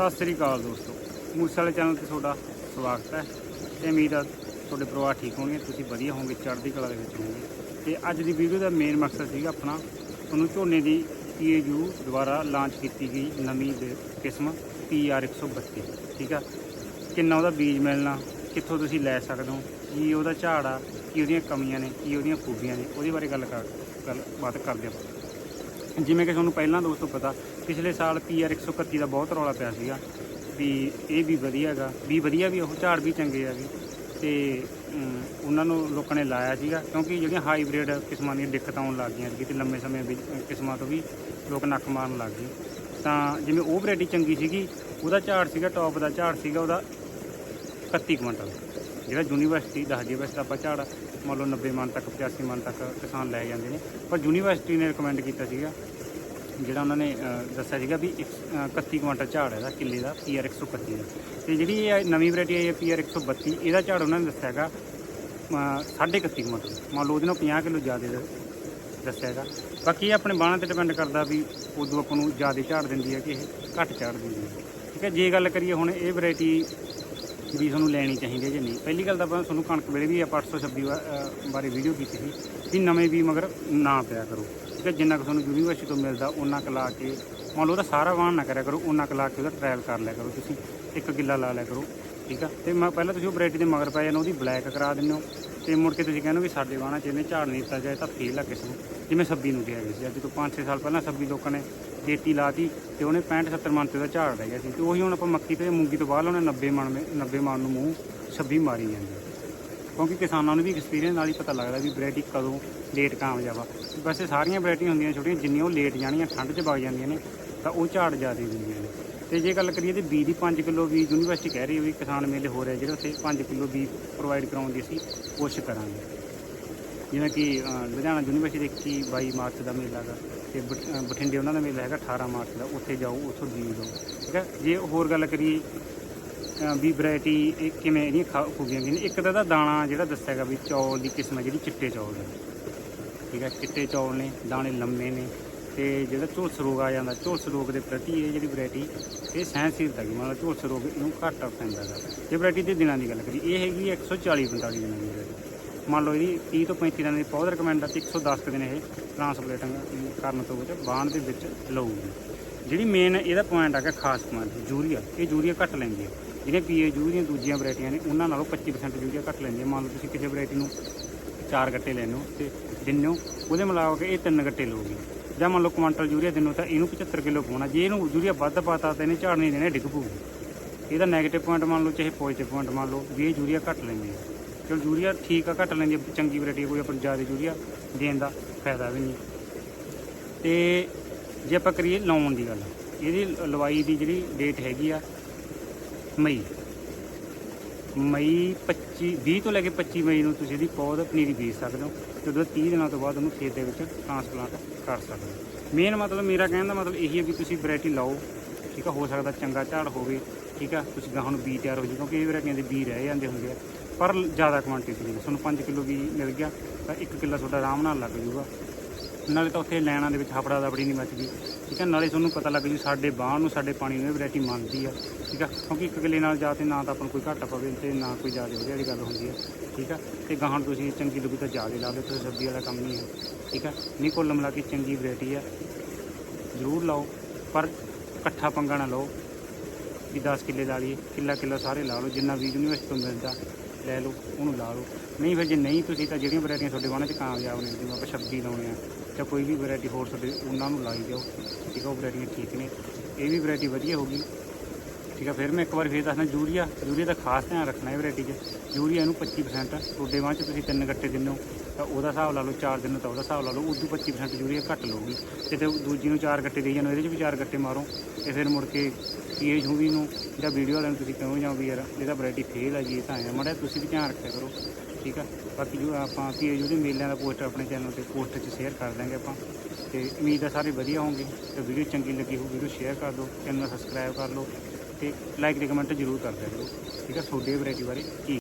ਸਤਿ ਸ੍ਰੀ ਅਕਾਲ ਦੋਸਤੋ। ਮੂਸੇ ਵਾਲੇ ਚੈਨਲ ਤੇ ਤੁਹਾਡਾ ਸਵਾਗਤ ਹੈ। ਤੇ ਉਮੀਦ ਆ ਤੁਹਾਡੇ ਪਰਿਵਾਰ ਠੀਕ ਹੋਣਗੇ, ਤੁਸੀਂ ਵਧੀਆ ਹੋਵੋਗੇ, ਚੜ੍ਹਦੀ ਕਲਾ ਦੇ ਵਿੱਚ ਹੋਵੋਗੇ। ਤੇ ਅੱਜ ਦੀ ਵੀਡੀਓ ਦਾ ਮੇਨ ਮਕਸਦ ਸੀਗਾ ਆਪਣਾ ਤੁਹਾਨੂੰ ਝੋਨੇ ਦੀ PAU ਦੁਆਰਾ ਲਾਂਚ ਕੀਤੀ ਗਈ ਨਵੀਂ ਦੇ- ਕਿਸਮ PR 132 ਠੀਕ ਆ? ਕਿੰਨਾ ਉਹਦਾ ਬੀਜ ਮਿਲਣਾ, ਕਿੱਥੋਂ ਤੁਸੀਂ ਲੈ ਸਕਦੇ ਹੋ, ਕੀ ਉਹਦਾ ਝਾੜ ਆ, ਕੀ ਉਹਦੀਆਂ ਕਮੀਆਂ ਨੇ, ਕੀ ਉਹਦੀਆਂ ਖੂਬੀਆਂ ਨੇ, ਉਹਦੇ ਬਾਰੇ ਗੱਲ ਕਰ ਗੱਲਬਾਤ ਕਰਦੇ ਆਪਾਂ ਜਿਵੇਂ ਕਿ ਤੁਹਾਨੂੰ ਪਹਿਲਾਂ ਦੋਸਤੋ ਪਤਾ, ਪਿਛਲੇ ਸਾਲ PR 131 ਦਾ ਬਹੁਤ ਰੌਲਾ ਪਿਆ ਸੀਗਾ ਵੀ ਇਹ ਵੀ ਵਧੀਆ ਹੈਗਾ, ਵੀ ਵਧੀਆ ਵੀ ਉਹ ਝਾੜ ਵੀ ਚੰਗੇ ਆ ਵੀ ਤੇ ਉਹਨਾਂ ਨੂੰ ਲੋਕਾਂ ਨੇ ਲਾਇਆ ਸੀਗਾ ਕਿਉਂਕਿ ਜਿਹੜੀਆਂ ਹਾਈਬ੍ਰਿਡ ਕਿਸਮਾਂ ਦੀਆਂ ਦਿੱਕਤਾਂ ਆਉਣ ਲੱਗ ਗਈਆਂ ਸੀ ਤੇ ਲੰਮੇ ਸਮੇਂ ਵਿੱਚ ਕਿਸਮਾਂ ਤੋਂ ਵੀ ਲੋਕ ਨੱਕ ਮਾਰਨ ਲੱਗ ਗਏ। ਤਾਂ ਜਿਵੇਂ ਉਹ ਵੈਰਾਈਟੀ ਚੰਗੀ ਸੀਗੀ, ਉਹਦਾ ਝਾੜ ਸੀਗਾ ਟੌਪ ਦਾ ਝਾੜ ਸੀਗਾ, ਉਹਦਾ 31 ਕੁਇੰਟਲ। ਜਿਹੜਾ ਯੂਨੀਵਰਸਿਟੀ ਦੱਸਦੀ ਵੈਸੇ ਤਾਂ ਆਪਾਂ ਝਾੜ ਮੰਨ ਲਓ 90 ਮਨ ਤੱਕ 85 ਮਨ ਤੱਕ ਕਿਸਾਨ ਲੈ ਜਾਂਦੇ ਨੇ। ਪਰ ਯੂਨੀਵਰਸਿਟੀ ਨੇ ਰეკਮੈਂਡ ਕੀਤਾ ਸੀਗਾ ਜਿਹੜਾ ਉਹਨਾਂ ਨੇ ਦੱਸਿਆ ਸੀਗਾ ਵੀ ਇੱਕ, ਅ, 31 ਕੁਇੰਟਲ ਝਾੜ ਹੈ ਦਾ ਕਿੱਲੇ ਦਾ PR 131 ਦਾ। ਤੇ ਜਿਹੜੀ ਇਹ ਨਵੀਂ ਵੈਰਾਈਟੀ ਆਈ ਹੈ PR 132 ਇਹਦਾ ਝਾੜ ਉਹਨਾਂ ਨੇ ਦੱਸਿਆ ਹੈਗਾ ਅ, ਸਾਢੇ 31 ਕੁਇੰਟਲ ਮੰਨ ਲਓ ਉਹਦੇ ਨਾਲ 50 ਕਿਲੋ ਜ਼ਿਆਦਾ ਦੱਸਿਆ ਹੈਗਾ। ਬਾਕੀ ਇਹ ਆਪਣੇ ਬਾਣਾ ਤੇ ਡਿਪੈਂਡ ਕਰਦਾ ਵੀ ਉਦੋਂ ਆਪਾਂ ਨੂੰ ਜ਼ਿਆਦਾ ਝਾੜ ਦਿੰਦੀ ਹੈ ਕਿ ਇਹ ਘੱਟ ਝਾੜ ਦਿੰਦੀ ਹੈ। ਠੀਕ ਹੈ ਜੇ ਗੱਲ ਕਰੀਏ ਹੁਣ ਇਹ ਵੈਰਾਈਟੀ ਵੀ ਤੁਹਾਨੂੰ ਲੈਣੀ ਚਾਹੀਦੀ ਹੈ ਜਾਂ ਨਹੀਂ। ਪਹਿਲੀ ਗੱਲ ਤਾਂ ਆਪਾਂ ਤੁਹਾਨੂੰ ਕਣਕ ਵੇਲੇ ਵੀ ਆਪਾਂ 826 ਵਾ- ਅ, ਬਾਰੇ ਵੀਡੀਓ ਕੀਤੀ ਸੀ ਵੀ ਨਵੇਂ ਵੀ ਮਗਰ ਨਾ ਪਿਆ ਕਰੋ। ਠੀਕ ਹੈ ਜਿੰਨਾ ਕੁ ਤੁਹਾਨੂੰ ਯੂਨੀਵਰਸਿਟੀ ਤੋਂ ਮਿਲਦਾ ਉਹਨਾਂ ਕੁ ਲਾ ਕੇ ਮੰਨ ਲਓ ਉਹਦਾ ਸਾਰਾ ਵਾਹਨ ਨਾ ਕਰਿਆ ਕਰੋ ਉਹਨਾਂ ਕੁ ਲਾ ਕੇ ਉਹਦਾ ਟ੍ਰਾਇਲ ਕਰ ਲਿਆ ਕਰੋ। ਤੁਸੀਂ ਇੱਕ ਕਿੱਲਾ ਲਾ ਲਿਆ ਕਰੋ। ਠੀਕ ਆ ਤੇ ਮੈਂ ਪਹਿਲਾਂ ਤੁਸੀਂ ਉਹ ਵੈਰਾਈਟੀ ਦੇ ਮਗਰ ਪੈ ਜਾਣਾ ਉਹਦੀ ਬਲੈਕ ਕਰਾ ਦਿੰਦੇ ਹੋ। ਤੇ ਮੁੜ ਕੇ ਤੁਸੀਂ ਕਹਿੰਦੇ ਵੀ ਸਾਡੇ ਵਾਹਣਾ ਚ ਇਹਨੇ ਝਾੜ ਨਹੀਂ ਦਿੱਤਾ ਜਾਏ, ਤਾਂ ਫੇਲ ਆ ਕਿਸੇ ਨੂੰ ਜਿਵੇਂ ਸੱਬੀ ਨੂੰ ਕਿਹਾ ਗਿਆ ਸੀ, ਅੱਜ ਤੋਂ 5-6 ਸਾਲ ਪਹਿਲਾਂ ਸੱਬੀ ਲੋਕਾਂ ਨੇ ਦੇਤੀ ਲਾਤੀ ਤੇ ਉਹਨੇ 65-70 ਮਣ ਤੇ ਦਾ ਝਾੜ ਰਹਿ ਗਿਆ ਸੀ। ਤੇ ਉਹੀ ਹੁਣ ਆਪਾਂ ਮੱਕੀ ਤੇ ਮੂੰਗੀ ਤੋਂ ਬਾਅਦ ਉਹਨੇ 90 ਮਣ ਮੇ 90 ਮਣ ਨੂੰ ਮੂੰਹ 26 ਮਾਰੀ ਜਾਂਦੀ ਕਿਉਂਕਿ ਕਿਸਾਨਾਂ ਨੂੰ ਵੀ ਐਕਸਪੀਰੀਅੰਸ ਨਾਲ ਹੀ ਪਤਾ ਲੱਗਦਾ ਵੀ ਵੈਰਾਈਟੀ ਕਦੋਂ ਲੇਟ ਕਾਮਯਾਬ ਆ। ਵੈਸੇ ਸਾਰੀਆਂ ਵੈਰਾਈਟੀਆਂ ਹੁੰਦੀਆਂ ਛੋਟੀਆਂ, ਜਿੰਨੀਆਂ ਉਹ ਲੇਟ ਜਾਣੀਆਂ, ਠੰਡ 'ਚ ਵਗ ਜਾਂਦੀਆਂ ਨੇ, ਤਾਂ ਉਹ ਝਾੜ ਜ਼ਿਆਦਾ ਦਿੰਦੀਆਂ ਨੇ। ਤੇ ਜੇ ਗੱਲ ਕਰੀਏ ਤੇ ਬੀ ਦੀ 5 ਕਿਲੋ ਵੀ ਯੂਨੀਵਰਸਿਟੀ ਕਹਿ ਰਹੀ ਹੈ ਵੀ ਕਿਸਾਨ ਮੇਲੇ ਹੋ ਰਹੇ ਜਿਹੜੇ ਉੱਥੇ 5 ਕਿਲੋ ਬੀ ਪ੍ਰੋਵਾਈਡ ਕਰਾਉਣ ਦੀ ਅਸੀਂ ਕੋਸ਼ਿਸ਼ ਕਰਾਂਗੇ। ਜਿਵੇਂ ਕਿ ਲੁਧਿਆਣਾ ਯੂਨੀਵਰਸਿਟੀ ਦੇ 21 22 ਮਾਰਚ ਦਾ ਮੇਲਾ ਹੈਗਾ ਤੇ ਬਠ- ਬਠਿੰਡੇ ਉਹਨਾਂ ਦਾ ਮੇਲਾ ਹੈਗਾ 18 ਮਾਰਚ ਦਾ, ਉੱਥੇ ਜਾਓ, ਉੱਥੋਂ ਬੀਜ ਲਓ, ਠੀਕ ਹੈ? ਜੇ ਹੋਰ ਗੱਲ ਕਰੀਏ ਵੀ ਵੈਰਾਈਟੀ ਇਹ ਕਿਵੇਂ ਇਹਦੀਆਂ ਖਾ- ਖੂਬੀਆਂ ਕੀ ਨੇ? ਇੱਕ ਤਾਂ ਇਹਦਾ ਦਾਣਾ ਜਿਹੜਾ ਦੱਸਿਆ ਹੈਗਾ ਵੀ ਚੌਲ ਦੀ ਕਿਸਮ ਹੈ, ਜਿਹੜੀ ਚਿੱਟੇ ਚੌਲ ਹੈ ਠੀਕ ਹੈ? ਚਿੱਟੇ ਚੌਲ ਨੇ, ਦਾਣੇ ਲੰਮੇ ਨੇ ਤੇ ਜਿਹੜਾ ਝੁਲਸ ਰੋਗ ਆ ਜਾਂਦਾ, ਝੁਲਸ ਰੋਗ ਦੇ ਪ੍ਰਤੀ ਇਹ ਜਿਹੜੀ ਵੈਰਾਈਟੀ ਇਹ ਸਹਿਣਸ਼ੀਲਤਾ ਹੈਗੀ ਮਤਲਬ ਝੁਲਸ ਰੋਗ ਇਹਨੂੰ ਘੱਟ ਪੈਂਦਾ ਹੈਗਾ। ਇਹ ਵੈਰਾਈਟੀ ਦੇ ਦਿਨਾਂ ਦੀ ਗੱਲ ਕਰੀ ਇਹ ਹੈਗੀ ਹੈ 140 45 ਦਿਨਾਂ ਦੀ ਵੈਰਾਈਟੀ ਮੰਨ ਲਓ ਇਹਦੀ 30 ਤੋਂ 35 ਦਿਨਾਂ ਦੀ ਪੌਦ ਰਿਕਮੈਂਡ ਆ ਤੇ 110 ਕੁ ਦਿਨ ਇਹ ਟ੍ਰਾਂਸਪਲੇਟਿੰਗ ਕਰਨ ਤੋਂ ਬਾਅਦ ਬਾਣ ਦੇ ਵਿੱਚ ਲਊਗੀ। ਜਿਹੜੀ ਮੇਨ ਇਹਦਾ ਪੁਆਇੰਟ ਹੈਗਾ ਖਾਸ ਪੁਆਇੰਟ ਯੂਰੀਆ। ਇਹ ਯੂਰੀਆ ਘੱਟ ਲੈਂਦੀ ਹੈ। ਜਿਹੜੇ ਪੀਏ ਦੀਆਂ ਦੂਜੀਆਂ ਵੈਰਾਈਟੀਆਂ ਨੇ, ਉਹਨਾਂ ਨਾਲੋਂ 25% ਯੂਰੀਆ ਘੱਟ ਲੈਂਦੀ ਹੈ। ਮੰਨ ਲਓ ਤੁਸੀਂ ਕਿਸੇ ਵੈਰਾਈਟੀ ਨੂੰ ਚਾਰ ਗੱਟੇ ਲੈਣੇ ਹੋ ਤੇ ਦਿੰਦੇ ਹੋ, ਉਹਦੇ ਮਿਲਾ ਕੇ ਇਹ ਤਿੰਨ ਗੱਟੇ ਲਊਗੀ। ਜਾਂ ਮੰਨ ਲਓ ਕੁਆਂਟਲ ਯੂਰੀਆ ਦਿਨੋਂ ਤਾਂ ਇਹਨੂੰ 75 ਕਿਲੋ ਪਾਉਣਾ। ਜੇ ਇਹਨੂੰ ਯੂਰੀਆ ਵੱਧ ਪਾਤਾ ਤਾਂ ਇਹਨੇ ਝਾੜ ਨਹੀਂ ਦੇਣਾ, ਡਿੱਗ ਪਊਗੀ ਇਹਦਾ 네ਗੇਟਿਵ ਪੁਆਇੰਟ ਮੰਨ ਲਓ, ਚਾਹੇ ਪੋਜ਼ਿਟਿਵ ਪੁਆਇੰਟ ਮੰਨ ਲਓ, ਵੀ ਇਹ ਯੂਰੀਆ ਘੱਟ ਲੈਂਦੀ ਹੈ ਚਲੋ ਯੂਰੀਆ ਠੀਕ ਆ, ਘੱਟ ਲੈਂਦੀ ਹੈ ਚੰਗੀ ਵੈਰਾਈਟੀ ਕੋਈ ਆਪਾਂ ਨੂੰ ਜ਼ਿਆਦਾ ਯੂਰੀਆ ਦੇਣ ਦਾ ਫਾਇਦਾ ਵੀ ਨਹੀਂ। ਤੇ ਜੇ ਆਪਾਂ ਕਰੀਏ ਲਾਉਣ ਦੀ ਗੱਲ, ਇਹਦੀ ਲਵਾਈ ਦੀ ਜਿਹੜੀ ਡੇਟ ਹੈਗੀ ਆ ਮਈ। ਮਈ 25 20 ਤੋਂ ਲੈ ਕੇ 25 ਮਈ ਨੂੰ ਤੁਸੀਂ ਇਹਦੀ ਪੌਦ ਪਨੀਰੀ ਬੀਜ ਸਕਦੇ ਹੋ। ਤੇ ਉਹਦੇ 30 ਦਿਨਾਂ ਤੋਂ ਬਾਅਦ ਉਹਨੂੰ ਖੇਤ ਦੇ ਵਿੱਚ ਟ੍ਰਾਂਸਪਲਾਂਟ ਕਰ ਸਕਦੇ ਹੋ। ਮੇਨ ਮਤਲਬ ਮੇਰਾ ਕਹਿਣ ਦਾ ਮਤਲਬ ਇਹੀ ਹੈ ਵੀ ਤੁਸੀਂ ਵੈਰਾਈਟੀ ਲਾਓ, ਠੀਕ ਆ? ਹੋ ਸਕਦਾ ਚੰਗਾ ਝਾੜ ਹੋਵੇ, ਠੀਕ ਆ? ਤੁਸੀਂ ਗਾਹਾਂ ਨੂੰ ਬੀ ਤਿਆਰ ਹੋ ਜਾਊ ਕਿਉਂਕਿ ਇਹ ਵੈਰਾਈਟੀਆਂ ਦੇ ਬੀ ਰਹਿ ਜਾਂਦੇ ਹੁੰਦੇ ਆ। ਪਰ ਜ਼ਿਆਦਾ ਕੁਆਂਟੀਟੀ ਦੇ ਤੁਹਾਨੂੰ 5 ਕਿਲੋ ਵੀ ਮਿਲ ਗਿਆ, ਤਾਂ 1 ਕਿੱਲਾ ਤੁਹਾਡਾ ਆਰਾਮ ਨਾਲ ਲੱਗ ਜੂਗਾ ਨਾਲੇ ਤਾਂ ਉੱਥੇ ਲੈਣਾ ਦੇ ਵਿੱਚ ਹਫੜਾ ਦਫੜੀ ਨਹੀਂ ਮੱਚਦੀ, ਠੀਕ ਹੈ? ਨਾਲੇ ਤੁਹਾਨੂੰ ਪਤਾ ਲੱਗ ਜੂ ਸਾਡੇ ਬਾਹ ਨੂੰ, ਸਾਡੇ ਪਾਣੀ ਨੂੰ ਇਹ ਵੈਰਾਈਟੀ ਮੰਨਦੀ ਆ, ਠੀਕ ਆ? ਕਿਉਂਕਿ ਇੱਕ ਕਿੱਲੇ ਨਾਲ ਜਾ ਤੇ ਨਾ ਤਾਂ ਆਪਾਂ ਨੂੰ ਕੋਈ ਘਾਟਾ ਪਵੇ ਤੇ ਨਾ ਕੋਈ ਜ਼ਿਆਦਾ ਵਧੀਆ ਵਾਲੀ ਗੱਲ ਹੁੰਦੀ ਆ, ਠੀਕ ਆ? ਤੇ ਗਾਹਾਂ ਨੂੰ ਤੁਸੀਂ ਚੰਗੀ ਲੱਗੂ ਤਾਂ ਜ਼ਿਆਦਾ ਲਾ ਲਓ ਤੁਸੀਂ ਸਬਜ਼ੀ ਵਾਲਾ ਕੰਮ ਨਹੀਂ ਹੈ ਠੀਕ ਆ? ਨਹੀਂ ਕੁੱਲ ਮਿਲਾ ਕੇ ਚੰਗੀ ਵੈਰਾਈਟੀ ਆ, ਜ਼ਰੂਰ ਲਾਓ, ਪਰ ਇਕੱਠਾ ਪੰਗਾ ਨਾ ਲਓ, ਵੀ 10 ਕਿੱਲੇ ਲਾ ਲਈਏ, ਕਿੱਲਾ ਕਿੱਲਾ ਸਾਰੇ ਲਾ ਲਓ, ਜਿੰਨਾ ਵੀ ਯੂਨੀਵਰਸਿਟੀ ਤੋਂ ਮਿਲਦਾ, ਲੈ ਲਓ, ਉਹਨੂੰ ਲਾ ਲਓ। ਨਹੀਂ ਫਿਰ ਜੇ ਨਹੀਂ ਤੁਸੀਂ ਤਾਂ ਜਿਹੜੀਆਂ ਵੈਰਾਈਟੀਆਂ ਤੁਹਾਡੇ ਵਾਹਣ 'ਚ ਕਾਮਯਾਬ ਨੇ, ਜਿਵੇਂ ਆਪਾਂ 26 ਲਾਉਣੇ ਆ ਜਾਂ ਕੋਈ ਵੀ ਵੈਰਾਈਟੀ ਹੋਰ ਤੁਹਾਡੇ ਉਹਨਾਂ ਨੂੰ ਲਾਈ ਦਿਓ ਠੀਕ ਆ, ਉਹ ਵੈਰਾਈਟੀਆਂ ਠੀਕ ਨੇ। ਇਹ ਵੀ ਵੈਰਾਈਟੀ ਵਧੀਆ ਹੋਗੀ ਠੀਕ ਆ, ਫਿਰ ਮੈਂ ਇੱਕ ਵਾਰ ਫੇਰ ਦੱਸਣਾ ਯੂਰੀਆ ਯੂਰੀਆ ਦਾ ਖਾਸ ਧਿਆਨ ਰੱਖਣਾ ਇਹ ਵੈਰਾਈਟੀ 'ਚ। ਯੂਰੀਆ ਨੂੰ 25% ਤੁਹਾਡੇ ਵਾਹਣ 'ਚ ਤੁਸੀਂ ਤਿੰਨ ਗੱਟੇ ਦਿੰਦੇ ਹੋ। ਤਾਂ ਉਹਦਾ ਹਿਸਾਬ ਲਾ ਲਓ ਚਾਰ ਦਿਨ ਤਾਂ ਉਹਦਾ ਹਿਸਾਬ ਲਾ ਲਓ, ਉਦੋਂ 25% ਯੂਰੀਆ ਘੱਟ ਲਊਗੀ। ਤੇ ਤੇ ਦੂਜੀ ਨੂੰ ਚਾਰ ਗੱਟੇ ਦੇਈ ਜਾਂਦੇ ਇਹਦੇ 'ਚ ਵੀ ਚਾਰ ਗੱਟੇ ਮਾਰੋ। ਤੇ ਫਿਰ ਮੁੜ ਕੇ ਪੀਏ ਜੂਵੀ ਨੂੰ ਜਾਂ ਵੀਡੀਓ ਵਾਲਿਆਂ ਨੂੰ ਤੁਸੀਂ ਕਹੋ ਜਾਂ ਵੀ ਯਾਰ ਇਹਦਾ ਵੈਰਾਈਟੀ ਫੇਲ ਆ ਜੀ, ਇਹ ਤਾਂ ਹੈ ਮੜਿਆ ਤੁਸੀਂ ਵੀ ਧਿਆਨ ਰੱਖਿਆ ਕਰੋ, ਠੀਕ ਆ? ਬਾਕੀ ਜੋ ਆਪਾਂ ਪੀਏ ਜੂ ਦੇ ਮੇਲਿਆਂ ਦਾ ਪੋਸਟਰ ਆਪਣੇ ਚੈਨਲ ਤੇ ਪੋਸਟ 'ਚ ਸ਼ੇਅਰ ਕਰ ਦਾਂਗੇ ਆਪਾਂ। ਤੇ ਉਮੀਦ ਆ ਸਾਰੇ ਵਧੀਆ ਹੋਣਗੇ। ਤੇ ਵੀਡੀਓ ਚੰਗੀ ਲੱਗੀ ਹੋ ਵੀਡੀਓ ਸ਼ੇਅਰ ਕਰ ਦਿਓ, ਚੈਨਲ ਸਬਸਕ੍ਰਾਈਬ ਕਰ ਲਓ। ਤੇ ਲਾਈਕ ਤੇ ਕਮੈਂਟ ਜ਼ਰੂਰ ਕਰ ਦਿਆ ਕਰੋ, ਠੀਕ ਆ? ਤੁਹਾਡੇ ਵੈਰਾਈਟੀ ਬਾਰੇ ਕੀ